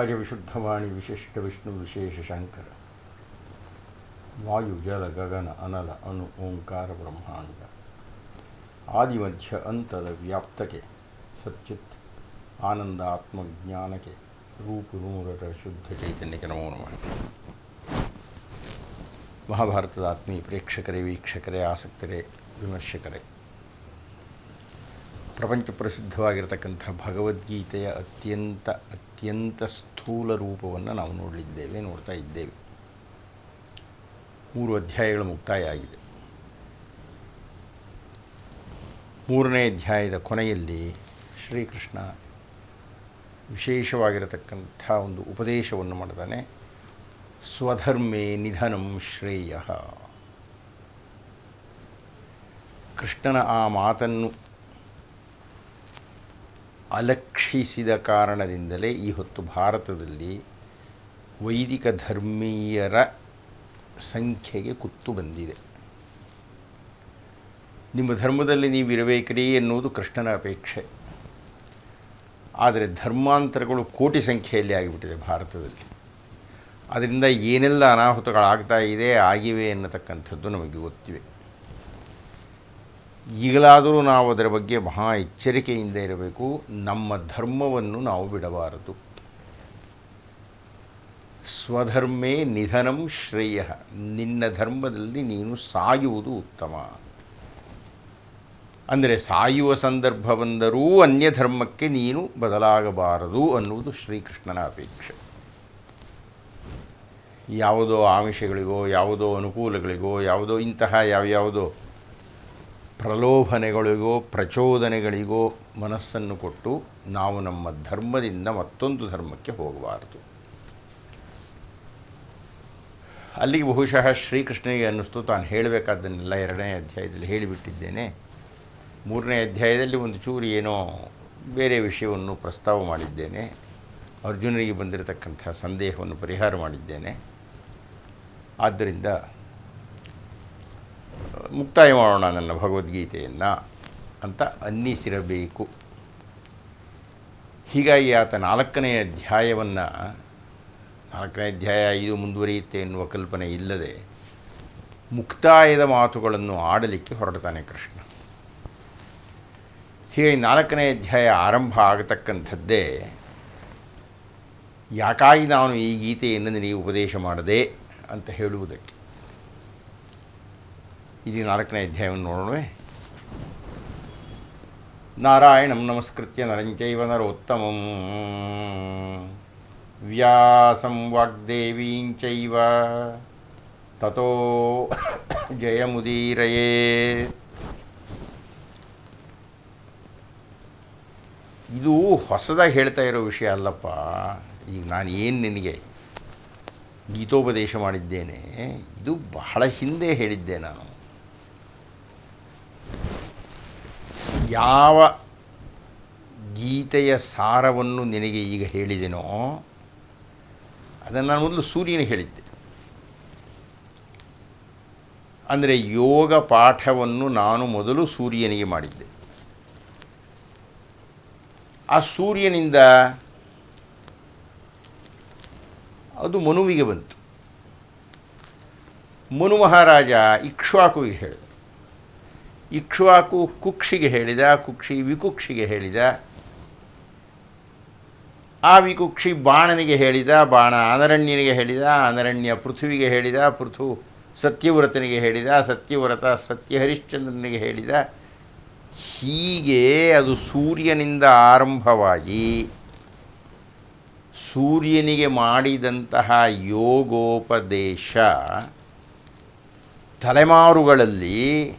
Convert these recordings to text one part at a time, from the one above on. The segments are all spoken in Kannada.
ವಾದಿರಾಜ ವಿಶುದ್ಧವಾಣಿ ವಿಶಿಷ್ಟ ವಿಷ್ಣು ವಿಶೇಷ ಶಂಕರ ವಾಯು ಜಲ ಗಗನ ಅನಲ ಅಣು ಓಂಕಾರ ಬ್ರಹ್ಮಾಂಡ ಆದಿಮಧ್ಯ ಅಂತದ ವ್ಯಾಪ್ತಕ್ಕೆ ಸಚ್ಚಿತ್ ಆನಂದ ಆತ್ಮಜ್ಞಾನಕ್ಕೆ ರೂಪು ನೂರರ ಶುದ್ಧ ಚೈತನ್ಯಕ್ಕೆ ನಮೋ ನಮಃ ಮಹಾಭಾರತದ ಆತ್ಮೀಯ ಪ್ರೇಕ್ಷಕರೇ ವೀಕ್ಷಕರೇ ಆಸಕ್ತರೇ ವಿಮರ್ಶಕರೇ ಪ್ರಪಂಚ ಪ್ರಸಿದ್ಧವಾಗಿರತಕ್ಕಂಥ ಭಗವದ್ಗೀತೆಯ ಅತ್ಯಂತ ಅತ್ಯಂತ ಸ್ಥೂಲ ರೂಪವನ್ನು ನಾವು ನೋಡಲಿದ್ದೇವೆ, ನೋಡ್ತಾ ಇದ್ದೇವೆ. ಮೂರು ಅಧ್ಯಾಯಗಳು ಮುಕ್ತಾಯ ಆಗಿದೆ. ಮೂರನೇ ಅಧ್ಯಾಯದ ಕೊನೆಯಲ್ಲಿ ಶ್ರೀಕೃಷ್ಣ ವಿಶೇಷವಾಗಿರತಕ್ಕಂಥ ಒಂದು ಉಪದೇಶವನ್ನು ಮಾಡ್ತಾನೆ. ಸ್ವಧರ್ಮೇ ನಿಧನಂ ಶ್ರೇಯ. ಕೃಷ್ಣನ ಆ ಮಾತನ್ನು ಅಲಕ್ಷಿಸಿದ ಕಾರಣದಿಂದಲೇ ಈ ಹೊತ್ತು ಭಾರತದಲ್ಲಿ ವೈದಿಕ ಧರ್ಮೀಯರ ಸಂಖ್ಯೆಗೆ ಕುತ್ತು ಬಂದಿದೆ. ನಿಮ್ಮ ಧರ್ಮದಲ್ಲಿ ನೀವಿರಬೇಕ್ರಿ ಎನ್ನುವುದು ಕೃಷ್ಣನ ಅಪೇಕ್ಷೆ. ಆದರೆ ಧರ್ಮಾಂತರಗಳು ಕೋಟಿ ಸಂಖ್ಯೆಯಲ್ಲಿ ಆಗಿಬಿಟ್ಟಿದೆ ಭಾರತದಲ್ಲಿ. ಅದರಿಂದ ಏನೆಲ್ಲ ಅನಾಹುತಗಳಾಗ್ತಾ ಇದೆ, ಆಗಿವೆ ಎನ್ನತಕ್ಕಂಥದ್ದು ನಮಗೆ ಗೊತ್ತಿವೆ. ಈಗಲಾದರೂ ನಾವು ಅದರ ಬಗ್ಗೆ ಮಹಾ ಎಚ್ಚರಿಕೆಯಿಂದ ಇರಬೇಕು. ನಮ್ಮ ಧರ್ಮವನ್ನು ನಾವು ಬಿಡಬಾರದು. ಸ್ವಧರ್ಮೇ ನಿಧನಂ ಶ್ರೇಯ. ನಿನ್ನ ಧರ್ಮದಲ್ಲಿ ನೀನು ಸಾಯುವುದು ಉತ್ತಮ. ಅಂದರೆ ಸಾಯುವ ಸಂದರ್ಭ ಬಂದರೂ ಅನ್ಯ ಧರ್ಮಕ್ಕೆ ನೀನು ಬದಲಾಗಬಾರದು ಅನ್ನುವುದು ಶ್ರೀಕೃಷ್ಣನ ಅಪೇಕ್ಷೆ. ಯಾವುದೋ ಆಮಿಷಗಳಿಗೋ, ಯಾವುದೋ ಅನುಕೂಲಗಳಿಗೋ, ಯಾವುದೋ ಇಂತಹ ಯಾವ್ಯಾವುದೋ ಪ್ರಲೋಭನೆಗಳಿಗೋ, ಪ್ರಚೋದನೆಗಳಿಗೋ ಮನಸ್ಸನ್ನು ಕೊಟ್ಟು ನಾವು ನಮ್ಮ ಧರ್ಮದಿಂದ ಮತ್ತೊಂದು ಧರ್ಮಕ್ಕೆ ಹೋಗಬಾರದು. ಅಲ್ಲಿಗೆ ಬಹುಶಃ ಶ್ರೀಕೃಷ್ಣನಿಗೆ ಅನ್ನಿಸ್ತು, ತಾನು ಹೇಳಬೇಕಾದ್ದನ್ನೆಲ್ಲ ಎರಡನೇ ಅಧ್ಯಾಯದಲ್ಲಿ ಹೇಳಿಬಿಟ್ಟಿದ್ದೇನೆ. ಮೂರನೇ ಅಧ್ಯಾಯದಲ್ಲಿ ಒಂದು ಚೂರು ಏನೋ ಬೇರೆ ವಿಷಯವನ್ನು ಪ್ರಸ್ತಾವ ಮಾಡಿದ್ದೇನೆ. ಅರ್ಜುನನಿಗೆ ಬಂದಿರತಕ್ಕಂಥ ಸಂದೇಹವನ್ನು ಪರಿಹಾರ ಮಾಡಿದ್ದೇನೆ. ಆದ್ದರಿಂದ ಮುಕ್ತಾಯ ಮಾಡೋಣ ನನ್ನ ಭಗವದ್ಗೀತೆಯನ್ನು ಅಂತ ಅನ್ನಿಸಿರಬೇಕು. ಹೀಗಾಗಿ ಆತ ನಾಲ್ಕನೇ ಅಧ್ಯಾಯವನ್ನು, ನಾಲ್ಕನೇ ಅಧ್ಯಾಯ ಇದು ಮುಂದುವರಿಯುತ್ತೆ ಎನ್ನುವ ಕಲ್ಪನೆ ಇಲ್ಲದೆ ಮುಕ್ತಾಯದ ಮಾತುಗಳನ್ನು ಆಡಲಿಕ್ಕೆ ಹೊರಡ್ತಾನೆ ಕೃಷ್ಣ. ಹೀಗೆ ನಾಲ್ಕನೇ ಅಧ್ಯಾಯ ಆರಂಭ ಆಗತಕ್ಕಂಥದ್ದೇ, ಯಾಕಾಗಿ ನಾನು ಈ ಗೀತೆಯನ್ನು ನಿನಗೆ ಉಪದೇಶ ಮಾಡದೆ ಅಂತ ಹೇಳುವುದಕ್ಕೆ. ಇದು ನಾಲ್ಕನೇ ಅಧ್ಯಾಯವನ್ನು ನೋಡೋಣ ನಾರಾಯಣಂ ನಮಸ್ಕೃತ್ಯ ನರಂಚೈವ ನರೋತ್ತಮಂ ವ್ಯಾಸಂ ವಾಗ್ದೇವೀಂಚೈವ ತಥೋ ಜಯಮುದೀರಯೇ. ಇದು ಹೊಸದಾಗಿ ಹೇಳ್ತಾ ಇರೋ ವಿಷಯ ಅಲ್ಲಪ್ಪ. ಈಗ ನಾನು ಏನು ನಿನಗೆ ಗೀತೋಪದೇಶ ಮಾಡಿದ್ದೇನೆ, ಇದು ಬಹಳ ಹಿಂದೆ ಹೇಳಿದ್ದೆ ನಾನು. ಯಾವ ಗೀತೆಯ ಸಾರವನ್ನು ನಿನಗೆ ಈಗ ಹೇಳಿದೆನೋ, ಅದನ್ನು ನಾನು ಮೊದಲು ಸೂರ್ಯನ ಹೇಳಿದ್ದೆ. ಅಂದರೆ ಯೋಗ ಪಾಠವನ್ನು ನಾನು ಮೊದಲು ಸೂರ್ಯನಿಗೆ ಮಾಡಿದ್ದೆ. ಆ ಸೂರ್ಯನಿಂದ ಅದು ಮನುವಿಗೆ ಬಂತು. ಮನು ಮಹಾರಾಜ ಇಕ್ಷ್ವಾಕುವಿಗೆ ಹೇಳಿದ ಇಕ್ಷ್ವಾಕು ಕುಕ್ಷಿಗೆ ಹೇಳಿದ, ಕುಕ್ಷಿ ವಿಕುಕ್ಷಿಗೆ ಹೇಳಿದ. ಆ ವಿಕುಕ್ಷಿ ಬಾಣನಿಗೆ ಹೇಳಿದ, ಬಾಣ ಅನರಣ್ಯನಿಗೆ ಹೇಳಿದ, ಅನರಣ್ಯ ಪೃಥ್ವಿಗೆ ಹೇಳಿದ, ಪೃಥು ಸತ್ಯವ್ರತನಿಗೆ ಹೇಳಿದ, ಸತ್ಯವ್ರತ ಸತ್ಯಹರಿಶ್ಚಂದ್ರನಿಗೆ ಹೇಳಿದ. ಹೀಗೆ ಅದು ಸೂರ್ಯನಿಂದ ಆರಂಭವಾಗಿ ಸೂರ್ಯನಿಗೆ ಮಾಡಿದಂತಹ ಯೋಗೋಪದೇಶ ತಲೆಮಾರುಗಳಲ್ಲಿ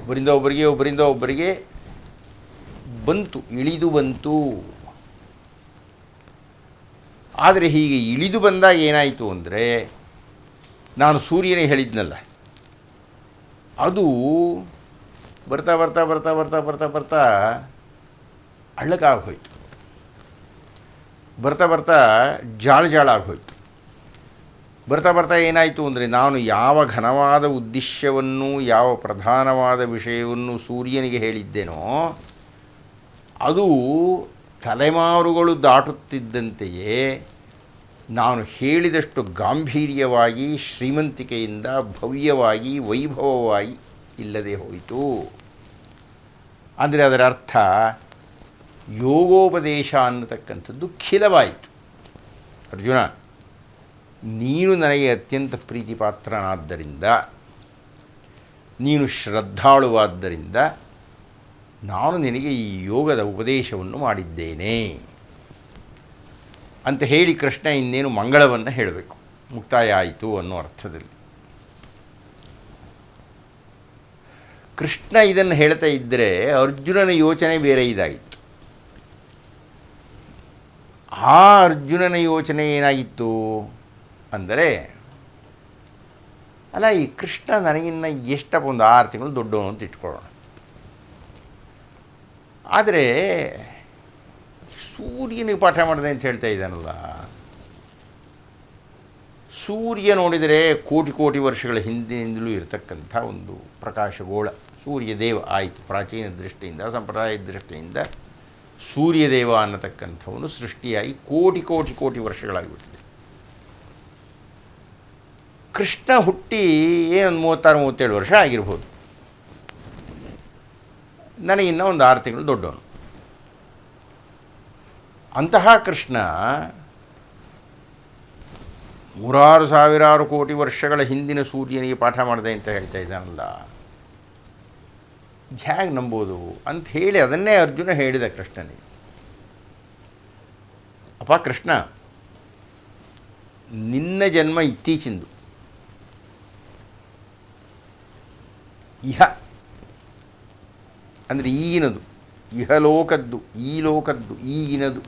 ಒಬ್ಬರಿಂದ ಒಬ್ಬರಿಗೆ ಒಬ್ಬರಿಂದ ಒಬ್ಬರಿಗೆ ಬಂತು, ಇಳಿದು ಬಂತು. ಆದರೆ ಹೀಗೆ ಇಳಿದು ಬಂದಾಗ ಏನಾಯಿತು ಅಂದರೆ, ನಾನು ಸೂರ್ಯನೇ ಹೇಳಿದ್ನಲ್ಲ, ಅದು ಬರ್ತಾ ಬರ್ತಾ ಬರ್ತಾ ಬರ್ತಾ ಬರ್ತಾ ಬರ್ತಾ ಹೋಯಿತು. ಬರ್ತಾ ಬರ್ತಾ ಜಾಳ ಜಾಳ ಆಗೋಯ್ತು ಬರ್ತಾ ಬರ್ತಾ ಏನಾಯಿತು ಅಂದರೆ ನಾನು ಯಾವ ಘನವಾದ ಉದ್ದೇಶವನ್ನು, ಯಾವ ಪ್ರಧಾನವಾದ ವಿಷಯವನ್ನು ಸೂರ್ಯನಿಗೆ ಹೇಳಿದ್ದೇನೋ, ಅದು ತಲೆಮಾರುಗಳು ದಾಟುತ್ತಿದ್ದಂತೆಯೇ ನಾನು ಹೇಳಿದಷ್ಟು ಗಾಂಭೀರ್ಯವಾಗಿ, ಶ್ರೀಮಂತಿಕೆಯಿಂದ ಭವ್ಯವಾಗಿ, ವೈಭವವಾಗಿ ಇಲ್ಲದೆ ಹೋಯಿತು. ಅಂದರೆ ಅದರ ಅರ್ಥ ಯೋಗೋಪದೇಶ ಅನ್ನತಕ್ಕಂಥದ್ದು ಖಿಲವಾಯಿತು. ಅರ್ಜುನ ನೀನು ನನಗೆ ಅತ್ಯಂತ ಪ್ರೀತಿಪಾತ್ರನಾದ್ದರಿಂದ, ನೀನು ಶ್ರದ್ಧಾಳುವಾದ್ದರಿಂದ ನಾನು ನಿನಗೆ ಈ ಯೋಗದ ಉಪದೇಶವನ್ನು ಮಾಡಿದ್ದೇನೆ. ಅಂತ ಹೇಳಿ ಕೃಷ್ಣ ಇನ್ನೇನು ಮಂಗಳವನ್ನು ಹೇಳಬೇಕು. ಮುಕ್ತಾಯ ಆಯಿತು ಅನ್ನೋ ಅರ್ಥದಲ್ಲಿ. ಕೃಷ್ಣ ಇದನ್ನು ಹೇಳ್ತಾ ಇದ್ದರೆ ಅರ್ಜುನನ ಯೋಚನೆ ಬೇರೆ ಇದಾಗಿತ್ತು ಆ ಅರ್ಜುನನ ಯೋಚನೆ ಏನಾಗಿತ್ತು ಅಂದರೆ, ಅಲ್ಲ, ಈ ಕೃಷ್ಣ ನನಗಿನ್ನ ಎಷ್ಟಪ್ಪ ಒಂದು ಆರು ತಿಂಗಳು ದೊಡ್ಡವನು ಅಂತ ಇಟ್ಕೊಳ್ಳೋಣ. ಆದರೆ, ಸೂರ್ಯನಿಗೆ ಪಾಠ ಮಾಡಿದೆ ಅಂತ ಹೇಳ್ತಾ ಇದ್ದಾನಲ್ಲ. ಸೂರ್ಯ ನೋಡಿದರೆ ಕೋಟಿ ಕೋಟಿ ವರ್ಷಗಳ ಹಿಂದಿನಿಂದಲೂ ಇರತಕ್ಕಂಥ ಒಂದು ಪ್ರಕಾಶಗೋಳ. ಸೂರ್ಯದೇವ ಆಯಿತು. ಪ್ರಾಚೀನ ದೃಷ್ಟಿಯಿಂದ, ಸಂಪ್ರದಾಯದ ದೃಷ್ಟಿಯಿಂದ ಸೂರ್ಯದೇವ ಅನ್ನತಕ್ಕಂಥವನು ಸೃಷ್ಟಿಯಾಗಿ ಕೋಟಿ ಕೋಟಿ ಕೋಟಿ ವರ್ಷಗಳಾಗಿಬಿಟ್ಟಿದೆ. ಕೃಷ್ಣ ಹುಟ್ಟಿ ಏನೊಂದು ಮೂವತ್ತಾರು, ಮೂವತ್ತೇಳು ವರ್ಷ ಆಗಿರ್ಬೋದು. ನನಗಿನ್ನ ಒಂದು ಆರು ತಿಂಗಳು ದೊಡ್ಡವನು. ಅಂತಹ ಕೃಷ್ಣ ನೂರಾರು ಸಾವಿರಾರು ಕೋಟಿ ವರ್ಷಗಳ ಹಿಂದಿನ ಸೂರ್ಯನಿಗೆ ಪಾಠ ಮಾಡಿದೆ ಅಂತ ಹೇಳ್ತಾ ಇದ್ದಾನಲ್ಲ. ಹೇಗೆ ನಂಬೋದು ಅಂತ ಹೇಳಿ ಅದನ್ನೇ ಅರ್ಜುನ ಹೇಳಿದ ಕೃಷ್ಣನಿಗೆ. ಅಪ್ಪ ಕೃಷ್ಣ, ನಿನ್ನ ಜನ್ಮ ಇತ್ತೀಚಿಂದು. ಇಹ. ಅಂದರೆ ಈಗಿನದು. ಇಹಲೋಕದ್ದು ಈ ಲೋಕದ್ದು ಈಗಿನದು.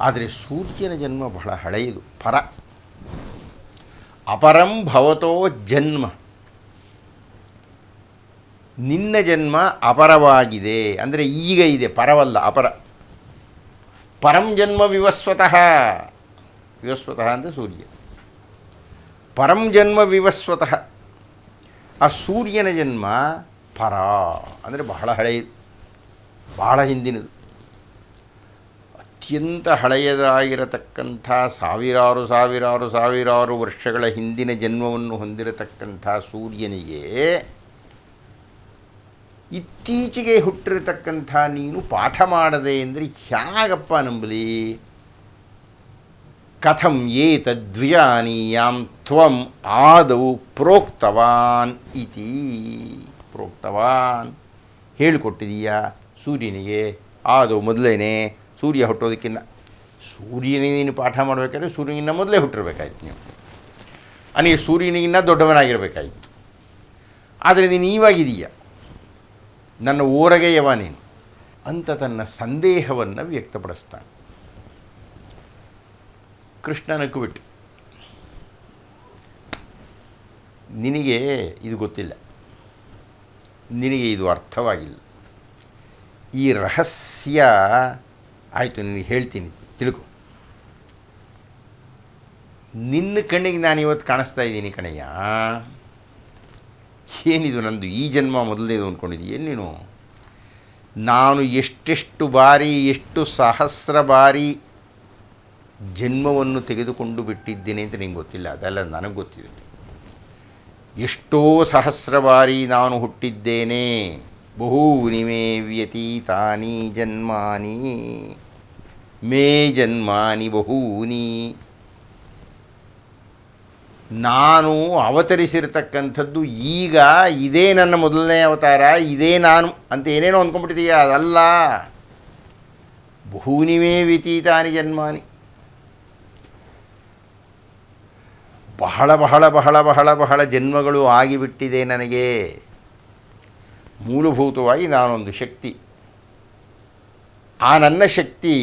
ಆದರೆ ಸೂರ್ಯನ ಜನ್ಮ ಬಹಳ ಹಳೆಯದು. ಪರ. ಅಪರಂ ಭವತೋ ಜನ್ಮ. ನಿನ್ನ ಜನ್ಮ ಅಪರವಾಗಿದೆ. ಅಂದರೆ ಈಗ ಇದೆ, ಪರವಲ್ಲ, ಅಪರ. ಪರಂ ಜನ್ಮ ವಿವಸ್ವತಃ. ವಿವಸ್ವತಃ ಅಂದರೆ ಸೂರ್ಯ. ಪರಂ ಜನ್ಮ ವಿವಸ್ವತಃ. ಆ ಸೂರ್ಯನ ಜನ್ಮ ಪರ, ಅಂದರೆ ಬಹಳ ಹಳೆಯ ಬಹಳ ಹಿಂದಿನದು. ಅತ್ಯಂತ ಹಳೆಯದಾಗಿರತಕ್ಕಂಥ ಸಾವಿರಾರು ಸಾವಿರಾರು ಸಾವಿರಾರು ವರ್ಷಗಳ ಹಿಂದಿನ ಜನ್ಮವನ್ನು ಹೊಂದಿರತಕ್ಕಂಥ ಸೂರ್ಯನಿಗೆ ಇತ್ತೀಚೆಗೆ ಹುಟ್ಟಿರತಕ್ಕಂಥ ನೀನು ಪಾಠ ಮಾಡದೆ ಅಂದರೆ ಹ್ಯಾಗಪ್ಪ ನಂಬಲಿ? ಕಥಂ ಏತದ್ವಿಜಾನೀಯಾಂ ತ್ವಂ ಆದೌ ಪ್ರೋಕ್ತವಾನ್ ಇತಿ ಪ್ರೋಕ್ತವಾನ್ ಹೇಳಿಕೊಟ್ಟಿದೀಯಾ? ಸೂರ್ಯನಿಗೆ ಆದೌ ಮೊದಲೇನೆ ಸೂರ್ಯ ಹುಟ್ಟೋದಕ್ಕಿಂತ ನೀನು ಪಾಠ ಮಾಡಬೇಕಾದ್ರೆ ಸೂರ್ಯನಿಗಿನ್ನ ಮೊದಲೇ ಹುಟ್ಟಿರ್ಬೇಕಾಯ್ತು ನೀವು. ಅನಿಗೆ ಸೂರ್ಯನಿಗಿನ್ನ ದೊಡ್ಡವನಾಗಿರಬೇಕಾಯಿತು. ಆದರೆ ನೀನು ಇವಾಗಿದೀಯ ನನ್ನ ಓರಗೆಯವ ನೀನು. ಅಂತ ತನ್ನ ಸಂದೇಹವನ್ನು ವ್ಯಕ್ತಪಡಿಸ್ತಾನೆ. ಕೃಷ್ಣನಕ್ಕೂ ಬಿಟ್ಟು ನಿನಗೆ ಇದು ಗೊತ್ತಿಲ್ಲ. ನಿನಗೆ ಇದು ಅರ್ಥವಾಗಿಲ್ಲ. ಈ ರಹಸ್ಯ ಆಯಿತು, ನಿನಗೆ ಹೇಳ್ತೀನಿ, ತಿಳ್ಕೊ. ನಿನ್ನ ಕಣ್ಣಿಗೆ ನಾನು ಇವತ್ತು ಕಾಣಿಸ್ತಾ ಇದ್ದೀನಿ ಕಣಯ್ಯ. ಏನಿದು ನಂದು? ಈ ಜನ್ಮ ಮೊದಲನೇದು ಅಂದ್ಕೊಂಡಿದ್ದೀಯ ನೀನು? ನಾನು ಎಷ್ಟೆಷ್ಟು ಬಾರಿ, ಎಷ್ಟು ಸಹಸ್ರ ಬಾರಿ ಜನ್ಮವನ್ನು ತೆಗೆದುಕೊಂಡು ಬಿಟ್ಟಿದ್ದೇನೆ ಅಂತ ನಿಂಗೆ ಗೊತ್ತಿಲ್ಲ. ಅದೆಲ್ಲ ನನಗೆ ಗೊತ್ತಿದೆ. ಎಷ್ಟೋ ಸಹಸ್ರ ಬಾರಿ ನಾನು ಹುಟ್ಟಿದ್ದೇನೆ. ಬಹೂನಿ ಮೇ ವ್ಯತೀತಾನಿ ಜನ್ಮಾನಿ. ಮೇ ಜನ್ಮಾನಿ ಬಹೂನಿ. ನಾನು ಅವತರಿಸಿರ್ತಕ್ಕಂಥದ್ದು ಈಗ ಇದೇ ನನ್ನ ಮೊದಲನೇ ಅವತಾರ, ಇದೇ ನಾನು ಅಂತ ಏನೇನೋ ಅಂದ್ಕೊಂಡ್ಬಿಟ್ಟಿದೀಯ ಅದಲ್ಲ. ಬಹೂನಿಮೇ ವ್ಯತೀತಾನಿ ಜನ್ಮಾನಿ. ಬಹಳ ಬಹಳ ಬಹಳ ಬಹಳ ಬಹಳ ಜನ್ಮಗಳು ಆಗಿಬಿಟ್ಟಿದೆ ನನಗೆ. ಮೂಲಭೂತವಾಗಿ ನಾನೊಂದು ಶಕ್ತಿ. ಆ ನನ್ನ ಶಕ್ತಿ,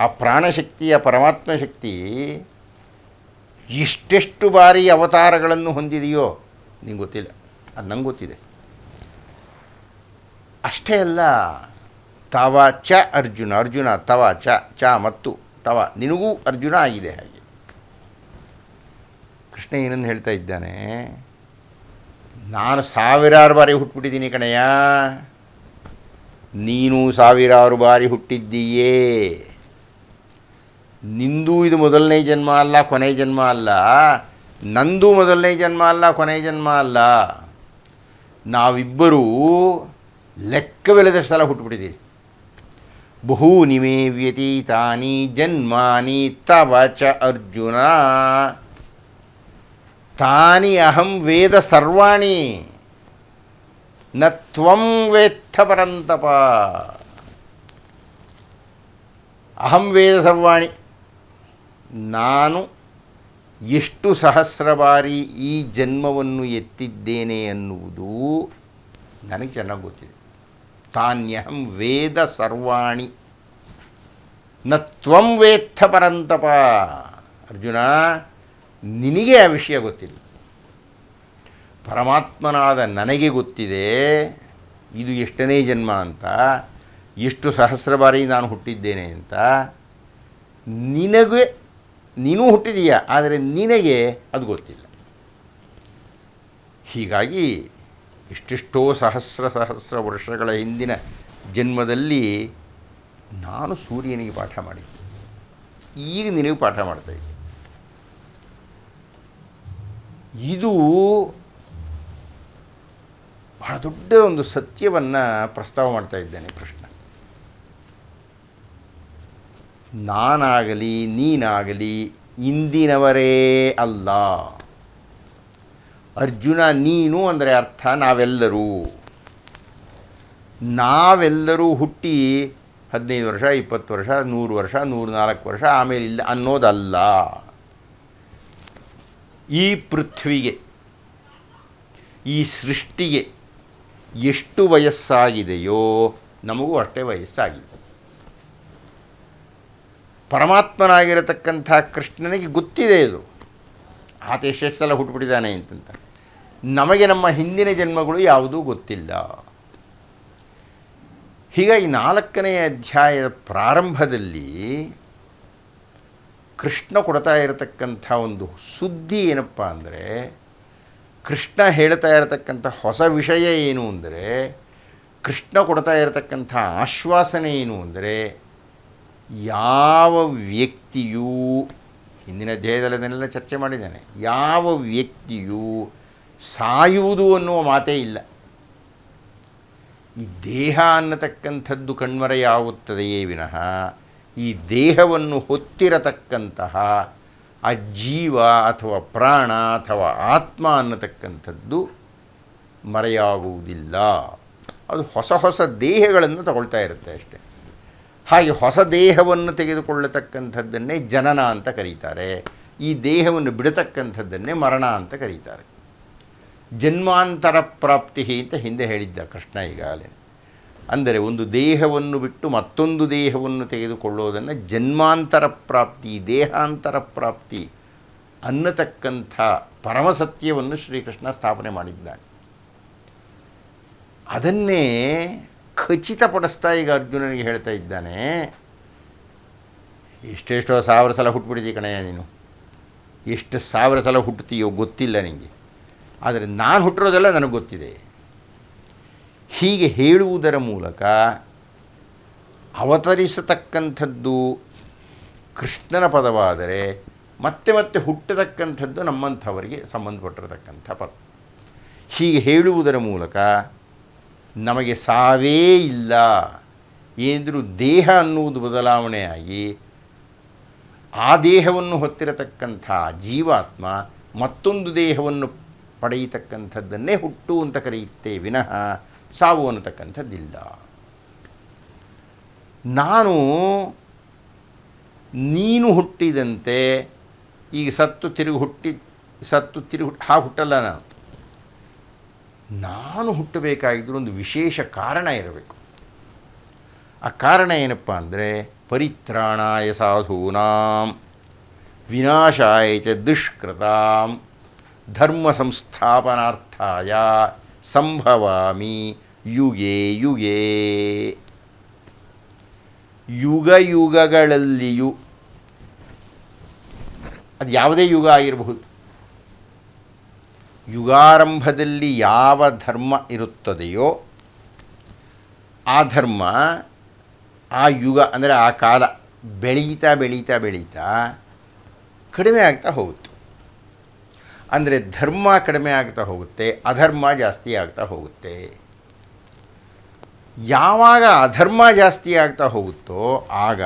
ಆ ಪ್ರಾಣಶಕ್ತಿಯ ಪರಮಾತ್ಮ ಶಕ್ತಿ ಇಷ್ಟೆಷ್ಟು ಬಾರಿ ಅವತಾರಗಳನ್ನು ಹೊಂದಿದೆಯೋ ನಿಂಗೆ ಗೊತ್ತಿಲ್ಲ. ಅದು ನಂಗೆ ಗೊತ್ತಿದೆ. ಅಷ್ಟೇ ಅಲ್ಲ, ತವ ಚ ಅರ್ಜುನ ಅರ್ಜುನ ತವ ಚ ಚ ಮತ್ತು ತವ ನಿನಗೂ ಅರ್ಜುನ ಆಗಿದೆ ಹಾಗೆ. ಕೃಷ್ಣ ಏನನ್ನು ಹೇಳ್ತಾ ಇದ್ದಾನೆ? ನಾನು ಸಾವಿರಾರು ಬಾರಿ ಹುಟ್ಬಿಟ್ಟಿದ್ದೀನಿ ಕಣಯ್ಯ. ನೀನು ಸಾವಿರಾರು ಬಾರಿ ಹುಟ್ಟಿದ್ದೀಯೇ. ನಿಂದು ಇದು ಮೊದಲನೇ ಜನ್ಮ ಅಲ್ಲ, ಕೊನೆ ಜನ್ಮ ಅಲ್ಲ. ನಂದು ಮೊದಲನೇ ಜನ್ಮ ಅಲ್ಲ, ಕೊನೆ ಜನ್ಮ ಅಲ್ಲ. ನಾವಿಬ್ಬರೂ ಲೆಕ್ಕವಿಲ್ಲದ ಸಲ ಹುಟ್ಟುಬಿಟ್ಟಿದ್ದೀರಿ ಬಹು ನಿಮೇ ವ್ಯತೀತಾನಿ ಜನ್ಮಾನಿ ತವ ಚ ಅರ್ಜುನ. ತಾನಿ ಅಹಂ ವೇದ ಸರ್ವಾಣಿ ನ ತ್ವಂ ವೇತ್ಥ ಪರಂತಪ ಅಹಂ ವೇದ ಸರ್ವಾಣಿ ನಾನು ಎಷ್ಟು ಸಹಸ್ರ ಬಾರಿ ಈ ಜನ್ಮವನ್ನು ಎತ್ತಿದ್ದೇನೆ ಅನ್ನುವುದು ನನಗೆ ಚೆನ್ನಾಗಿ ಗೊತ್ತಿದೆ ತಾನ್ಯಹಂ ವೇದ ಸರ್ವಾಣಿ ನ ತ್ವಂ ವೇತ್ಥ ಪರಂತಪ ಅರ್ಜುನ ನಿನಗೆ ಆ ವಿಷಯ ಗೊತ್ತಿಲ್ಲ. ಪರಮಾತ್ಮನಾದ ನನಗೆ ಗೊತ್ತಿದೆ, ಇದು ಎಷ್ಟನೇ ಜನ್ಮ ಅಂತ, ಎಷ್ಟು ಸಹಸ್ರ ಬಾರಿ ನಾನು ಹುಟ್ಟಿದ್ದೇನೆ ಅಂತ. ನಿನಗೆ, ನೀನು ಹುಟ್ಟಿದೀಯ, ಆದರೆ ನಿನಗೆ ಅದು ಗೊತ್ತಿಲ್ಲ. ಹೀಗಾಗಿ ಎಷ್ಟೆಷ್ಟೋ ಸಹಸ್ರ ಸಹಸ್ರ ವರ್ಷಗಳ ಹಿಂದಿನ ಜನ್ಮದಲ್ಲಿ ನಾನು ಸೂರ್ಯನಿಗೆ ಪಾಠ ಮಾಡಿದ್ದೆ. ಈಗ ನಿನಗೆ ಪಾಠ ಮಾಡ್ತಾ ಇದು ಬಹಳ ದೊಡ್ಡ ಒಂದು ಸತ್ಯವನ್ನು ಪ್ರಸ್ತಾವ ಮಾಡ್ತಾ ಇದ್ದೇನೆ ಕೃಷ್ಣ ನಾನಾಗಲಿ, ನೀನಾಗಲಿ, ಇಂದಿನವರೇ ಅಲ್ಲ. ಅರ್ಜುನ ನೀನು ಅಂದರೆ ಅರ್ಥ ನಾವೆಲ್ಲರೂ. ನಾವೆಲ್ಲರೂ ಹುಟ್ಟಿ ಹದಿನೈದು ವರ್ಷ, ಇಪ್ಪತ್ತು ವರ್ಷ, ನೂರು ವರ್ಷ ನೂರು ನಾಲ್ಕು ವರ್ಷ ಆಮೇಲೆ ಇಲ್ಲ ಅನ್ನೋದಲ್ಲ. ಈ ಪೃಥ್ವಿಗೆ, ಈ ಸೃಷ್ಟಿಗೆ ಎಷ್ಟು ವಯಸ್ಸಾಗಿದೆಯೋ ನಮಗೂ ಅಷ್ಟೇ ವಯಸ್ಸಾಗಿದೆ. ಪರಮಾತ್ಮನಾಗಿರತಕ್ಕಂಥ ಕೃಷ್ಣನಿಗೆ ಗೊತ್ತಿದೆ ಇದು. ಆತ ಎಷ್ಟೆಷ್ಟು ಸಲ ಹುಟ್ಟುಬಿಟ್ಟಿದ್ದಾನೆ ಅಂತಂತ. ನಮಗೆ ನಮ್ಮ ಹಿಂದಿನ ಜನ್ಮಗಳು ಯಾವುದೂ ಗೊತ್ತಿಲ್ಲ. ಹೀಗಾಗಿ ನಾಲ್ಕನೆಯ ಅಧ್ಯಾಯದ ಪ್ರಾರಂಭದಲ್ಲಿ ಕೃಷ್ಣ ಕೊಡ್ತಾ ಇರತಕ್ಕಂಥ ಒಂದು ಸುದ್ದಿ ಏನಪ್ಪ ಅಂದರೆ, ಕೃಷ್ಣ ಹೇಳ್ತಾ ಇರತಕ್ಕಂಥ ಹೊಸ ವಿಷಯ ಏನು ಅಂದರೆ, ಕೃಷ್ಣ ಕೊಡ್ತಾ ಇರತಕ್ಕಂಥ ಆಶ್ವಾಸನೆ ಏನು ಅಂದರೆ, ಯಾವ ವ್ಯಕ್ತಿಯೂ, ಹಿಂದಿನ ಧ್ಯೇಯದಲ್ಲದನ್ನೆಲ್ಲ ಚರ್ಚೆ ಮಾಡಿದ್ದಾನೆ, ಯಾವ ವ್ಯಕ್ತಿಯೂ ಸಾಯುವುದು ಅನ್ನುವ ಮಾತೇ ಇಲ್ಲ. ಈ ದೇಹ ಅನ್ನತಕ್ಕಂಥದ್ದು ಕಣ್ಮರೆಯಾಗುತ್ತದೆಯೇ ವಿನಃ ಈ ದೇಹವನ್ನು ಹೊತ್ತಿರತಕ್ಕಂತಹ ಆ ಜೀವ ಅಥವಾ ಪ್ರಾಣ ಅಥವಾ ಆತ್ಮ ಅನ್ನತಕ್ಕಂಥದ್ದು ಮರೆಯಾಗುವುದಿಲ್ಲ. ಅದು ಹೊಸ ಹೊಸ ದೇಹಗಳನ್ನು ತಗೊಳ್ತಾ ಇರುತ್ತೆ ಅಷ್ಟೆ. ಹಾಗೆ ಹೊಸ ದೇಹವನ್ನು ತೆಗೆದುಕೊಳ್ಳತಕ್ಕಂಥದ್ದನ್ನೇ ಜನನ ಅಂತ ಕರೀತಾರೆ. ಈ ದೇಹವನ್ನು ಬಿಡತಕ್ಕಂಥದ್ದನ್ನೇ ಮರಣ ಅಂತ ಕರೀತಾರೆ. ಜನ್ಮಾಂತರ ಪ್ರಾಪ್ತಿ ಅಂತ ಹಿಂದೆ ಹೇಳಿದ್ದ ಕೃಷ್ಣ ಈಗಾಗಲೇ. ಅಂದರೆ ಒಂದು ದೇಹವನ್ನು ಬಿಟ್ಟು ಮತ್ತೊಂದು ದೇಹವನ್ನು ತೆಗೆದುಕೊಳ್ಳೋದನ್ನು ಜನ್ಮಾಂತರ ಪ್ರಾಪ್ತಿ, ದೇಹಾಂತರ ಪ್ರಾಪ್ತಿ ಅನ್ನತಕ್ಕಂಥ ಪರಮಸತ್ಯವನ್ನು ಶ್ರೀಕೃಷ್ಣ ಸ್ಥಾಪನೆ ಮಾಡಿದ್ದಾನೆ. ಅದನ್ನೇ ಖಚಿತಪಡಿಸ್ತಾ ಈಗ ಅರ್ಜುನನಿಗೆ ಹೇಳ್ತಾ ಇದ್ದಾನೆ, ಎಷ್ಟೆಷ್ಟೋ ಸಾವಿರ ಸಲ ಹುಟ್ಟುಬಿಟ್ಟಿದ್ದೀಯ ಕಣಯ್ಯ ನೀನು. ಎಷ್ಟು ಸಾವಿರ ಸಲ ಹುಟ್ಟುತ್ತೀಯೋ ಗೊತ್ತಿಲ್ಲ ನಿನಗೆ ಆದರೆ ನಾನು ಹುಟ್ಟಿರೋದೆಲ್ಲ ನನಗೆ ಗೊತ್ತಿದೆ. ಹೀಗೆ ಹೇಳುವುದರ ಮೂಲಕ ಅವತರಿಸತಕ್ಕಂಥದ್ದು ಕೃಷ್ಣನ ಪದವಾದರೆ ಮತ್ತೆ ಮತ್ತೆ ಹುಟ್ಟತಕ್ಕಂಥದ್ದು ನಮ್ಮಂಥವರಿಗೆ ಸಂಬಂಧಪಟ್ಟಿರತಕ್ಕಂಥ ಪದ. ಹೀಗೆ ಹೇಳುವುದರ ಮೂಲಕ ನಮಗೆ ಸಾವೇ ಇಲ್ಲ ಏನಿದ್ರೂ ದೇಹ ಅನ್ನುವುದು ಬದಲಾವಣೆಯಾಗಿ ಆ ದೇಹವನ್ನು ಹೊತ್ತಿರತಕ್ಕಂಥ ಜೀವಾತ್ಮ ಮತ್ತೊಂದು ದೇಹವನ್ನು ಪಡೆಯತಕ್ಕಂಥದ್ದನ್ನೇ ಹುಟ್ಟು ಅಂತ ಕರೆಯುತ್ತೆ ವಿನಃ ಸಾವು ಅನ್ನತಕ್ಕಂಥದ್ದಿಲ್ಲ ನಾನು ನೀನು ಹುಟ್ಟಿದಂತೆ ಈಗ ಸತ್ತು ತಿರುಗಿ ಹುಟ್ಟಿ, ಸತ್ತು ತಿರುಗಿ ಹುಟ್ಟಿ ಹಾಗೆ ಹುಟ್ಟಲ್ಲ ನಾನು. ನಾನು ಹುಟ್ಟಬೇಕಾಗಿದ್ದರೂ ಒಂದು ವಿಶೇಷ ಕಾರಣ ಇರಬೇಕು. ಆ ಕಾರಣ ಏನಪ್ಪ ಅಂದರೆ ಪರಿತ್ರಾಣಾಯ ಸಾಧೂನಾಂ, ವಿನಾಶಾಯ ಚ ದುಷ್ಕೃತಾಂ, ಧರ್ಮ ಸಂಸ್ಥಾಪನಾರ್ಥಾಯ ಸಂಭವಾಮಿ. ಯುಗೆ ಯುಗೆ. ಯುಗ, ಯುಗಗಳಲ್ಲಿಯೂ. ಅದು ಯಾವುದೇ ಯುಗ ಆಗಿರಬಹುದು. ಯುಗಾರಂಭದಲ್ಲಿ ಯಾವ ಧರ್ಮ ಇರುತ್ತದೆಯೋ ಆ ಧರ್ಮ, ಆ ಯುಗ ಅಂದರೆ ಆ ಕಾಲ ಬೆಳೀತಾ ಬೆಳೀತಾ ಬೆಳೀತಾ ಕಡಿಮೆ ಆಗ್ತಾ ಹೋಗುತ್ತೆ. ಅಂದರೆ ಧರ್ಮ ಕಡಿಮೆ ಆಗ್ತಾ ಹೋಗುತ್ತೆ, ಅಧರ್ಮ ಜಾಸ್ತಿ ಆಗ್ತಾ ಹೋಗುತ್ತೆ. ಯಾವಾಗ ಅಧರ್ಮ ಜಾಸ್ತಿ ಆಗ್ತಾ ಹೋಗುತ್ತೋ ಆಗ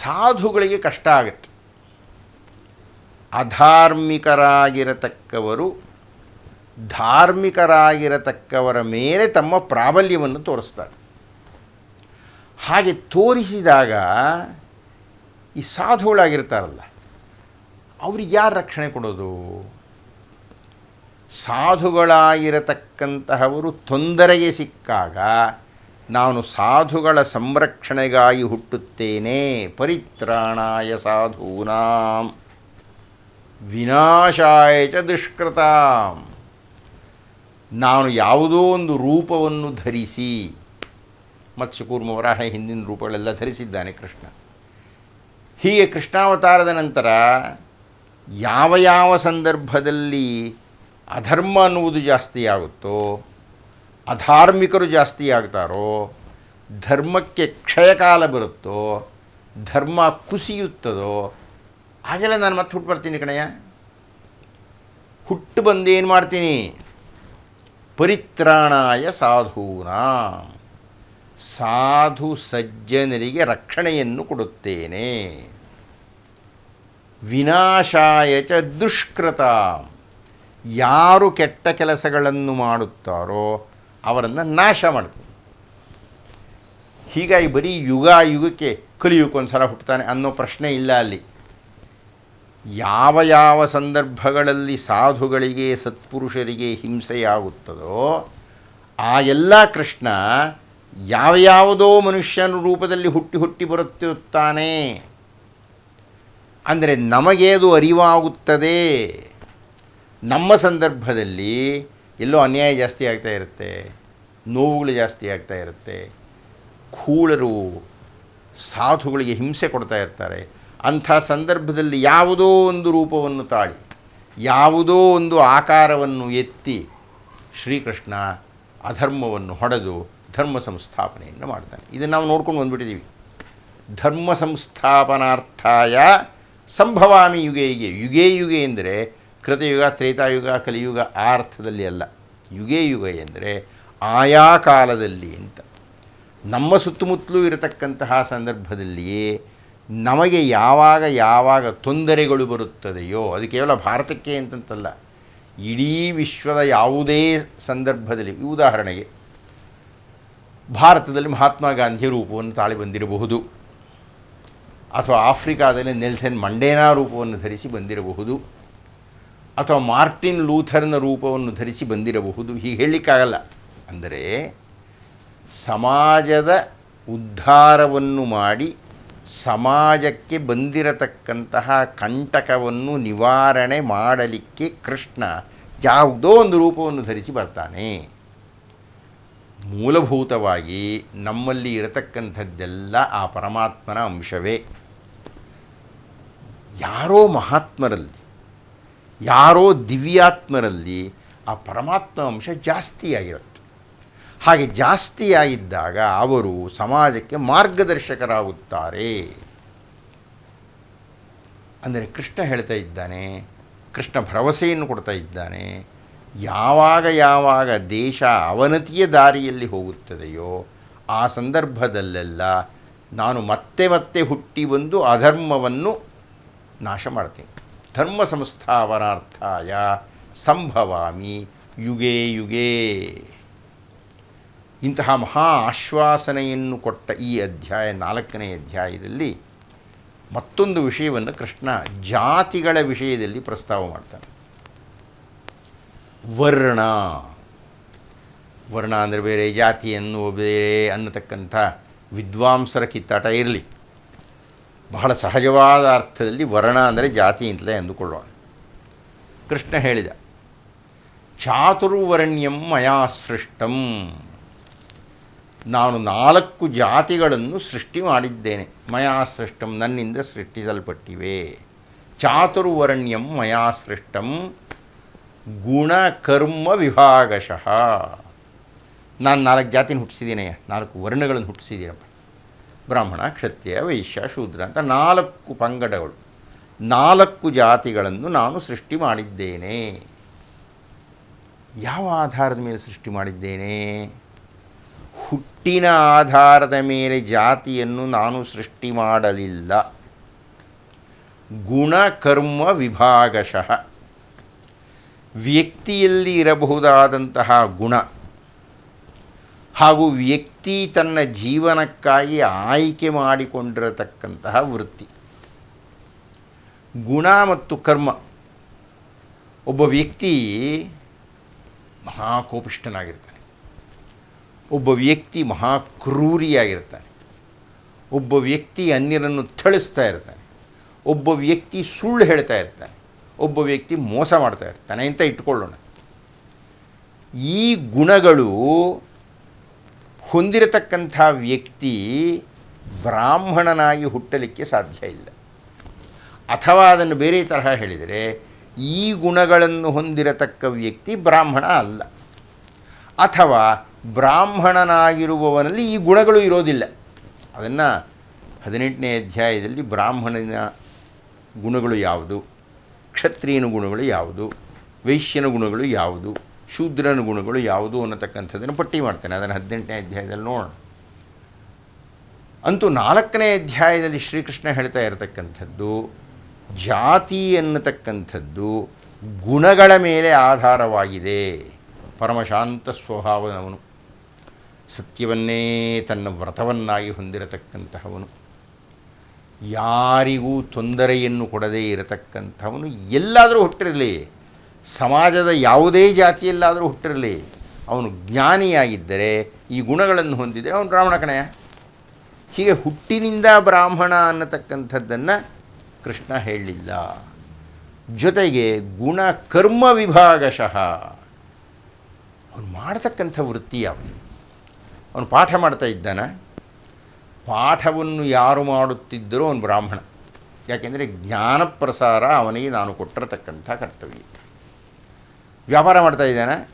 ಸಾಧುಗಳಿಗೆ ಕಷ್ಟ ಆಗುತ್ತೆ. ಅಧಾರ್ಮಿಕರಾಗಿರತಕ್ಕವರು, ಧಾರ್ಮಿಕರಾಗಿರತಕ್ಕವರ ಮೇಲೆ ತಮ್ಮ ಪ್ರಾಬಲ್ಯವನ್ನು ತೋರಿಸ್ತಾರೆ. ಹಾಗೆ ತೋರಿಸಿದಾಗ ಈ ಸಾಧುಗಳಾಗಿರ್ತಾರಲ್ಲ ಅವ್ರಿಗೆ ಯಾರು ರಕ್ಷಣೆ ಕೊಡೋದು? ಸಾಧುಗಳಾಗಿರತಕ್ಕಂತಹವರು ತೊಂದರೆಗೆ ಸಿಕ್ಕಾಗ ನಾನು ಸಾಧುಗಳ ಸಂರಕ್ಷಣೆಗಾಗಿ ಹುಟ್ಟುತ್ತೇನೆ. ಪರಿತ್ರಾಣಾಯ ಸಾಧೂನಾಂ. ವಿನಾಶಾಯ ಚ ದುಷ್ಕೃತಾಂ. ನಾನು ಯಾವುದೋ ಒಂದು ರೂಪವನ್ನು ಧರಿಸಿ, ಮತ್ಸ್ಯಕೂರ್ಮ ವರಾಹ ಹಿಂದಿನ ರೂಪಗಳೆಲ್ಲ ಧರಿಸಿದ್ದಾನೆ ಕೃಷ್ಣ. ಹೀಗೆ ಕೃಷ್ಣಾವತಾರದ ನಂತರ ಯಾವ ಯಾವ ಸಂದರ್ಭದಲ್ಲಿ ಅಧರ್ಮ ಅನ್ನುವುದು ಜಾಸ್ತಿ ಆಗುತ್ತೋ, ಅಧಾರ್ಮಿಕರು ಜಾಸ್ತಿ ಆಗ್ತಾರೋ, ಧರ್ಮಕ್ಕೆ ಕ್ಷಯಕಾಲ ಬರುತ್ತೋ, ಧರ್ಮ ಕುಸಿಯುತ್ತದೋ, ಹಾಗೆಲ್ಲ ನಾನು ಮತ್ತೆ ಹುಟ್ಟು ಬರ್ತೀನಿ ಕಣಯ್ಯ. ಹುಟ್ಟು ಬಂದು ಏನು ಮಾಡ್ತೀನಿ? ಪರಿತ್ರಾಣಾಯ ಸಾಧೂನ. ಸಾಧು ಸಜ್ಜನರಿಗೆ ರಕ್ಷಣೆಯನ್ನು ಕೊಡುತ್ತೇನೆ. ವಿನಾಶಾಯ ಚ ದುಷ್ಕೃತ. ಯಾರು ಕೆಟ್ಟ ಕೆಲಸಗಳನ್ನು ಮಾಡುತ್ತಾರೋ ಅವರನ್ನು ನಾಶ ಮಾಡ್ತದೆ. ಹೀಗಾಗಿ ಬರೀ ಯುಗ ಯುಗಕ್ಕೆ ಕಲಿಯುಕ್ಕೊಂದ್ಸಲ ಹುಟ್ಟುತ್ತಾನೆ ಅನ್ನೋ ಪ್ರಶ್ನೆ ಇಲ್ಲ ಅಲ್ಲಿ. ಯಾವ ಯಾವ ಸಂದರ್ಭಗಳಲ್ಲಿ ಸಾಧುಗಳಿಗೆ, ಸತ್ಪುರುಷರಿಗೆ ಹಿಂಸೆಯಾಗುತ್ತದೋ ಆ ಎಲ್ಲ ಕೃಷ್ಣ ಯಾವ ಯಾವುದೋ ಮನುಷ್ಯನ ರೂಪದಲ್ಲಿ ಹುಟ್ಟಿ ಹುಟ್ಟಿ ಬರುತ್ತಿರುತ್ತಾನೆ ಅಂದರೆ ನಮಗೇದು ಅರಿವಾಗುತ್ತದೆ. ನಮ್ಮ ಸಂದರ್ಭದಲ್ಲಿ ಎಲ್ಲೋ ಅನ್ಯಾಯ ಜಾಸ್ತಿ ಆಗ್ತಾ ಇರುತ್ತೆ, ನೋವುಗಳು ಜಾಸ್ತಿ ಆಗ್ತಾ ಇರುತ್ತೆ ಖೂಳರು ಸಾಧುಗಳಿಗೆ ಹಿಂಸೆ ಕೊಡ್ತಾ ಇರ್ತಾರೆ. ಅಂಥ ಸಂದರ್ಭದಲ್ಲಿ ಯಾವುದೋ ಒಂದು ರೂಪವನ್ನು ತಾಳಿ, ಯಾವುದೋ ಒಂದು ಆಕಾರವನ್ನು ಎತ್ತಿ ಶ್ರೀಕೃಷ್ಣ ಅಧರ್ಮವನ್ನು ಹೊಡೆದು ಧರ್ಮ ಸಂಸ್ಥಾಪನೆಯನ್ನು ಮಾಡ್ತಾನೆ. ಇದನ್ನು ನಾವು ನೋಡ್ಕೊಂಡು ಬಂದುಬಿಟ್ಟಿದ್ದೀವಿ ಧರ್ಮ ಸಂಸ್ಥಾಪನಾರ್ಥಾಯ ಸಂಭವಾಮಿ ಯುಗೆ ಯುಗೆ ಯುಗೇ ಯುಗೆ ಎಂದರೆ ಕೃತಯುಗ, ತ್ರೇತಾಯುಗ, ಕಲಿಯುಗ ಆ ಅರ್ಥದಲ್ಲಿ ಅಲ್ಲ. ಯುಗೇ ಯುಗ ಎಂದರೆ ಆಯಾ ಕಾಲದಲ್ಲಿ ಅಂತ. ನಮ್ಮ ಸುತ್ತಮುತ್ತಲೂ ಇರತಕ್ಕಂತಹ ಸಂದರ್ಭದಲ್ಲಿಯೇ ನಮಗೆ ಯಾವಾಗ ಯಾವಾಗ ತೊಂದರೆಗಳು ಬರುತ್ತದೆಯೋ, ಅದು ಕೇವಲ ಭಾರತಕ್ಕೆ ಅಂತಂತಲ್ಲ, ಇಡೀ ವಿಶ್ವದ ಯಾವುದೇ ಸಂದರ್ಭದಲ್ಲಿ, ಉದಾಹರಣೆಗೆ, ಭಾರತದಲ್ಲಿ ಮಹಾತ್ಮ ಗಾಂಧಿಯ ರೂಪವನ್ನು ತಾಳಿ ಬಂದಿರಬಹುದು. ಅಥವಾ ಆಫ್ರಿಕಾದಲ್ಲಿ ನೆಲ್ಸನ್ ಮಂಡೇನಾ ರೂಪವನ್ನು ಧರಿಸಿ ಬಂದಿರಬಹುದು, ಅಥವಾ ಮಾರ್ಟಿನ್ ಲೂಥರ್ನ ರೂಪವನ್ನು ಧರಿಸಿ ಬಂದಿರಬಹುದು, ಹೀಗೆ ಹೇಳಲಿಕ್ಕಾಗಲ್ಲ. ಅಂದರೆ ಸಮಾಜದ ಉದ್ಧಾರವನ್ನು ಮಾಡಿ ಸಮಾಜಕ್ಕೆ ಬಂದಿರತಕ್ಕಂತಹ ಕಂಟಕವನ್ನು ನಿವಾರಣೆ ಮಾಡಲಿಕ್ಕೆ ಕೃಷ್ಣ ಯಾವುದೋ ಒಂದು ರೂಪವನ್ನು ಧರಿಸಿ ಬರ್ತಾನೆ. ಮೂಲಭೂತವಾಗಿ ನಮ್ಮಲ್ಲಿ ಇರತಕ್ಕಂಥದ್ದೆಲ್ಲ ಆ ಪರಮಾತ್ಮನ ಅಂಶವೇ. ಯಾರೋ ಮಹಾತ್ಮರಲ್ಲಿ, ಯಾರೋ ದಿವ್ಯಾತ್ಮರಲ್ಲಿ ಆ ಪರಮಾತ್ಮ ಅಂಶ ಜಾಸ್ತಿಯಾಗಿರುತ್ತೆ ಹಾಗೆ ಜಾಸ್ತಿಯಾಗಿದ್ದಾಗ ಅವರು ಸಮಾಜಕ್ಕೆ ಮಾರ್ಗದರ್ಶಕರಾಗುತ್ತಾರೆ. ಅಂದರೆ ಕೃಷ್ಣ ಹೇಳ್ತಾ ಇದ್ದಾನೆ, ಕೃಷ್ಣ ಭರವಸೆಯನ್ನು ಕೊಡ್ತಾ ಇದ್ದಾನೆ, ಯಾವಾಗ ಯಾವಾಗ ದೇಶ ಅವನತಿಯ ದಾರಿಯಲ್ಲಿ ಹೋಗುತ್ತದೆಯೋ ಆ ಸಂದರ್ಭದಲ್ಲೆಲ್ಲ ನಾನು ಮತ್ತೆ ಮತ್ತೆ ಹುಟ್ಟಿ ಬಂದು ಅಧರ್ಮವನ್ನು ನಾಶ ಮಾಡ್ತೀನಿ ಧರ್ಮ ಸಂಸ್ಥಾಪನಾರ್ಥಾಯ ಸಂಭವಾಮಿ ಯುಗೇ ಯುಗೇ. ಇಂತಹ ಮಹಾ ಆಶ್ವಾಸನೆಯನ್ನು ಕೊಟ್ಟ ಈ ಅಧ್ಯಾಯ, ನಾಲ್ಕನೇ ಅಧ್ಯಾಯದಲ್ಲಿ ಮತ್ತೊಂದು ವಿಷಯವನ್ನು ಕೃಷ್ಣ ಜಾತಿಗಳ ವಿಷಯದಲ್ಲಿ ಪ್ರಸ್ತಾವ ಮಾಡ್ತಾನೆ. ವರ್ಣ. ವರ್ಣ ಅಂದರೆ ಬೇರೆ ಜಾತಿಯನ್ನು ಬೇರೆ ಅನ್ನತಕ್ಕಂಥ ವಿದ್ವಾಂಸರ ಕಿತ್ತಾಟ ಇರಲಿ. ಬಹಳ ಸಹಜವಾದ ಅರ್ಥದಲ್ಲಿ ವರ್ಣ ಅಂದರೆ ಜಾತಿ ಅಂತಲೇ ಅಂದುಕೊಳ್ಳೋಣ ಕೃಷ್ಣ ಹೇಳಿದ, ಚಾತುರ್ವರ್ಣ್ಯಂ ಮಯಾ ಸೃಷ್ಟಂ. ನಾನು ನಾಲ್ಕು ಜಾತಿಗಳನ್ನು ಸೃಷ್ಟಿ ಮಾಡಿದ್ದೇನೆ. ಮಯಾ ಸೃಷ್ಟಂ ನನ್ನಿಂದ ಸೃಷ್ಟಿಸಲ್ಪಟ್ಟಿವೆ. ಚಾತುರ್ವರ್ಣ್ಯಂ ಮಯಾ ಸೃಷ್ಟಂ ಗುಣ ಕರ್ಮ ವಿಭಾಗಶಃ. ನಾನು ನಾಲ್ಕು ಜಾತಿನ ಹುಟ್ಟಿಸಿದ್ದೀನಯ್ಯ. ನಾಲ್ಕು ವರ್ಣಗಳನ್ನು ಹುಟ್ಟಿಸಿದ್ದೀನಪ್ಪ. ಬ್ರಾಹ್ಮಣ, ಕ್ಷತ್ರಿಯ, ವೈಶ್ಯ, ಶೂದ್ರ ಅಂತ ನಾಲ್ಕು ಪಂಗಡಗಳು. ನಾಲ್ಕು ಜಾತಿಗಳನ್ನು ನಾನು ಸೃಷ್ಟಿ ಮಾಡಿದ್ದೇನೆ. ಯಾವ ಆಧಾರದ ಮೇಲೆ ಸೃಷ್ಟಿ ಮಾಡಿದ್ದೇನೆ? ಹುಟ್ಟಿನ ಆಧಾರದ ಮೇಲೆ ಜಾತಿಯನ್ನು ನಾನು ಸೃಷ್ಟಿ ಮಾಡಲಿಲ್ಲ. ಗುಣ, ಕರ್ಮ, ವಿಭಾಗಶಃ. ವ್ಯಕ್ತಿಯಲ್ಲಿ ಇರಬಹುದಾದಂತಹ ಗುಣ. ಹಾಗೂ ವ್ಯಕ್ತಿ ತನ್ನ ಜೀವನಕ್ಕಾಗಿ ಆಯ್ಕೆ ಮಾಡಿಕೊಂಡಿರತಕ್ಕಂತಹ ವೃತ್ತಿ. ಗುಣ ಮತ್ತು ಕರ್ಮ. ಒಬ್ಬ ವ್ಯಕ್ತಿ ಮಹಾಕೋಪಿಷ್ಠನಾಗಿರ್ತಾನೆ. ಒಬ್ಬ ವ್ಯಕ್ತಿ ಮಹಾಕ್ರೂರಿಯಾಗಿರ್ತಾನೆ. ಒಬ್ಬ ವ್ಯಕ್ತಿ ಅನ್ಯರನ್ನು ಥಳಿಸ್ತಾ ಇರ್ತಾನೆ. ಒಬ್ಬ ವ್ಯಕ್ತಿ ಸುಳ್ಳು ಹೇಳ್ತಾ ಇರ್ತಾನೆ. ಒಬ್ಬ ವ್ಯಕ್ತಿ ಮೋಸ ಮಾಡ್ತಾ ಇರ್ತಾನೆ ಅಂತ ಇಟ್ಕೊಳ್ಳೋಣ ಈ ಗುಣಗಳು ಹೊಂದಿರತಕ್ಕಂಥ ವ್ಯಕ್ತಿ ಬ್ರಾಹ್ಮಣನಾಗಿ ಹುಟ್ಟಲಿಕ್ಕೆ ಸಾಧ್ಯ ಇಲ್ಲ. ಅಥವಾ ಅದನ್ನು ಬೇರೆ ತರಹ ಹೇಳಿದರೆ, ಈ ಗುಣಗಳನ್ನು ಹೊಂದಿರತಕ್ಕ ವ್ಯಕ್ತಿ ಬ್ರಾಹ್ಮಣ ಅಲ್ಲ. ಅಥವಾ ಬ್ರಾಹ್ಮಣನಾಗಿರುವವನಲ್ಲಿ ಈ ಗುಣಗಳು ಇರೋದಿಲ್ಲ. ಅದನ್ನು ಹದಿನೆಂಟನೇ ಅಧ್ಯಾಯದಲ್ಲಿ ಬ್ರಾಹ್ಮಣನ ಗುಣಗಳು ಯಾವುದು? ಕ್ಷತ್ರಿಯನ ಗುಣಗಳು ಯಾವುದು? ವೈಶ್ಯನ ಗುಣಗಳು ಯಾವುದು? ಶೂದ್ರನ ಗುಣಗಳು ಯಾವುದು ಅನ್ನತಕ್ಕಂಥದ್ದನ್ನು ಪಟ್ಟಿ ಮಾಡ್ತಾನೆ. ಅದನ್ನು ಹದಿನೆಂಟನೇ ಅಧ್ಯಾಯದಲ್ಲಿ ನೋಡೋಣ. ಅಂತೂ ನಾಲ್ಕನೇ ಅಧ್ಯಾಯದಲ್ಲಿ ಶ್ರೀಕೃಷ್ಣ ಹೇಳ್ತಾ ಇರತಕ್ಕಂಥದ್ದು, ಜಾತಿ ಅನ್ನತಕ್ಕಂಥದ್ದು ಗುಣಗಳ ಮೇಲೆ ಆಧಾರವಾಗಿದೆ. ಪರಮಶಾಂತ ಸ್ವಭಾವದವನು ಸತ್ಯವನ್ನೇ ತನ್ನ ವ್ರತವನ್ನಾಗಿ ಹೊಂದಿರತಕ್ಕಂತಹವನು. ಯಾರಿಗೂ ತೊಂದರೆಯನ್ನು ಕೊಡದೇ ಇರತಕ್ಕಂಥವನು. ಎಲ್ಲಾದರೂ ಹುಟ್ಟಿರಲಿ. ಸಮಾಜದ ಯಾವುದೇ ಜಾತಿಯಲ್ಲಾದರೂ ಹುಟ್ಟಿರಲಿ. ಅವನು ಜ್ಞಾನಿಯಾಗಿದ್ದರೆ, ಈ ಗುಣಗಳನ್ನು ಹೊಂದಿದರೆ ಅವನು ಬ್ರಾಹ್ಮಣ ಕಣೆಯ ಹೀಗೆ ಹುಟ್ಟಿನಿಂದ ಬ್ರಾಹ್ಮಣ ಅನ್ನತಕ್ಕಂಥದ್ದನ್ನು ಕೃಷ್ಣ ಹೇಳಲಿಲ್ಲ ಜೊತೆಗೆ ಗುಣ ಕರ್ಮ ವಿಭಾಗಶಃ. ಅವನು ಮಾಡತಕ್ಕಂಥ ವೃತ್ತಿ ಯಾವುದು? ಅವನು ಪಾಠ ಮಾಡ್ತಾ ಇದ್ದಾನೆ? ಪಾಠವನ್ನು ಯಾರು ಮಾಡುತ್ತಿದ್ದರೂ ಅವನು ಬ್ರಾಹ್ಮಣ. ಯಾಕೆಂದರೆ ಜ್ಞಾನ ಪ್ರಸಾರ ಅವನಿಗೆ ನಾನು ಕೊಟ್ಟಿರತಕ್ಕಂಥ ಕರ್ತವ್ಯ. ವ್ಯಾಪಾರ ಮಾಡ್ತಾ ಇದ್ದಾನೆ.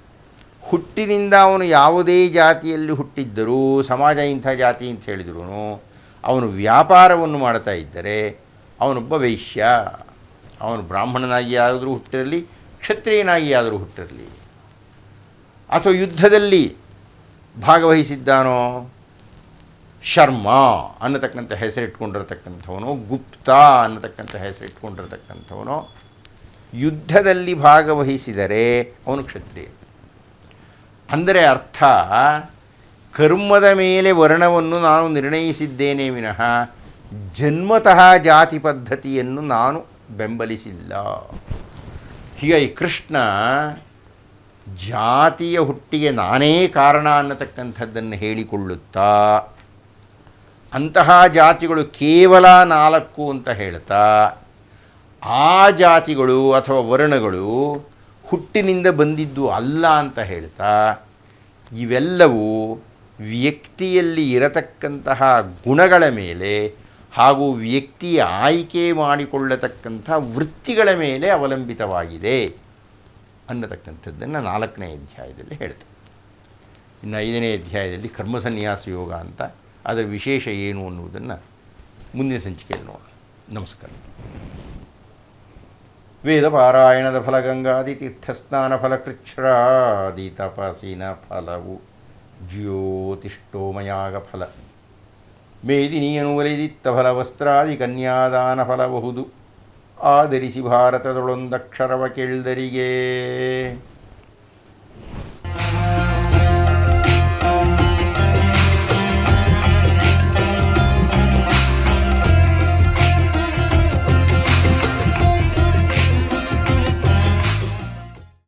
ಹುಟ್ಟಿನಿಂದ ಅವನು ಯಾವುದೇ ಜಾತಿಯಲ್ಲಿ ಹುಟ್ಟಿದ್ದರೂ, ಸಮಾಜ ಇಂಥ ಜಾತಿ ಅಂತ ಹೇಳಿದ್ರು ಅವನು ವ್ಯಾಪಾರವನ್ನು ಮಾಡ್ತಾ ಇದ್ದರೆ, ಅವನೊಬ್ಬ ವೈಶ್ಯ, ಅವನು ಬ್ರಾಹ್ಮಣನಾಗಿ ಆದರೂ ಹುಟ್ಟಿರಲಿ, ಕ್ಷತ್ರಿಯನಾಗಿ ಆದರೂ ಹುಟ್ಟಿರಲಿ. ಅಥವಾ ಯುದ್ಧದಲ್ಲಿ ಭಾಗವಹಿಸಿದ್ದಾನೋ, ಶರ್ಮ ಅನ್ನತಕ್ಕಂಥ ಹೆಸರಿಟ್ಕೊಂಡಿರತಕ್ಕಂಥವನು, ಗುಪ್ತ ಅನ್ನತಕ್ಕಂಥ ಹೆಸರಿಟ್ಕೊಂಡಿರತಕ್ಕಂಥವನು ಯುದ್ಧದಲ್ಲಿ ಭಾಗವಹಿಸಿದರೆ ಅವನು ಕ್ಷತ್ರಿಯ. ಅಂದರೆ ಅರ್ಥ, ಕರ್ಮದ ಮೇಲೆ ವರ್ಣವನ್ನು ನಾನು ನಿರ್ಣಯಿಸಿದ್ದೇನೆ ವಿನಃ ಜನ್ಮತಃ ಜಾತಿ ಪದ್ಧತಿಯನ್ನು ನಾನು ಬೆಂಬಲಿಸಿಲ್ಲ. ಹೀಗಾಗಿ ಕೃಷ್ಣ ಜಾತಿಯ ಹುಟ್ಟಿಗೆ ನಾನೇ ಕಾರಣ ಅನ್ನತಕ್ಕಂಥದ್ದನ್ನು ಹೇಳಿಕೊಳ್ಳುತ್ತಾ, ಅಂತಹ ಜಾತಿಗಳು ಕೇವಲ ನಾಲ್ಕು ಅಂತ ಹೇಳ್ತಾ ಆ ಜಾತಿಗಳು ಅಥವಾ ವರ್ಣಗಳು ಹುಟ್ಟಿನಿಂದ ಬಂದಿದ್ದು ಅಲ್ಲ ಅಂತ ಹೇಳ್ತಾ, ಇವೆಲ್ಲವೂ ವ್ಯಕ್ತಿಯಲ್ಲಿ ಇರತಕ್ಕಂತಹ ಗುಣಗಳ ಮೇಲೆ ಹಾಗೂ ವ್ಯಕ್ತಿ ಆಯ್ಕೆ ಮಾಡಿಕೊಳ್ಳತಕ್ಕಂಥ ವೃತ್ತಿಗಳ ಮೇಲೆ ಅವಲಂಬಿತವಾಗಿದೆ ಅನ್ನತಕ್ಕಂಥದ್ದನ್ನು ನಾಲ್ಕನೇ ಅಧ್ಯಾಯದಲ್ಲಿ ಹೇಳ್ತಾರೆ. ಇನ್ನು ಐದನೇ ಅಧ್ಯಾಯದಲ್ಲಿ ಕರ್ಮಸನ್ಯಾಸ ಯೋಗ ಅಂತ, ಅದರ ವಿಶೇಷ ಏನು ಅನ್ನುವುದನ್ನು ಮುಂದಿನ ಸಂಚಿಕೆಯಲ್ಲಿ ನೋಡೋಣ. ನಮಸ್ಕಾರ. ವೇದ ಪಾರಾಯಣದ ಫಲ ಗಂಗಾದಿ ತೀರ್ಥಸ್ನಾನ ಫಲ ಕೃಚ್ಛ್ರಾದಿ ತಪಸಿನ ಫಲವು ಜ್ಯೋತಿಷ್ಠೋಮಯಾಗ ಫಲ ಮೇದಿನಿಯನು ಒಲಿದಿತ್ತ ಫಲ ವಸ್ತ್ರಾದಿ ಕನ್ಯಾದಾನ ಫಲಬಹುದು ಆಧರಿಸಿ ಭಾರತದೊಳೊಂದಕ್ಷರವ ಕೇಳ್ದರಿಗೆ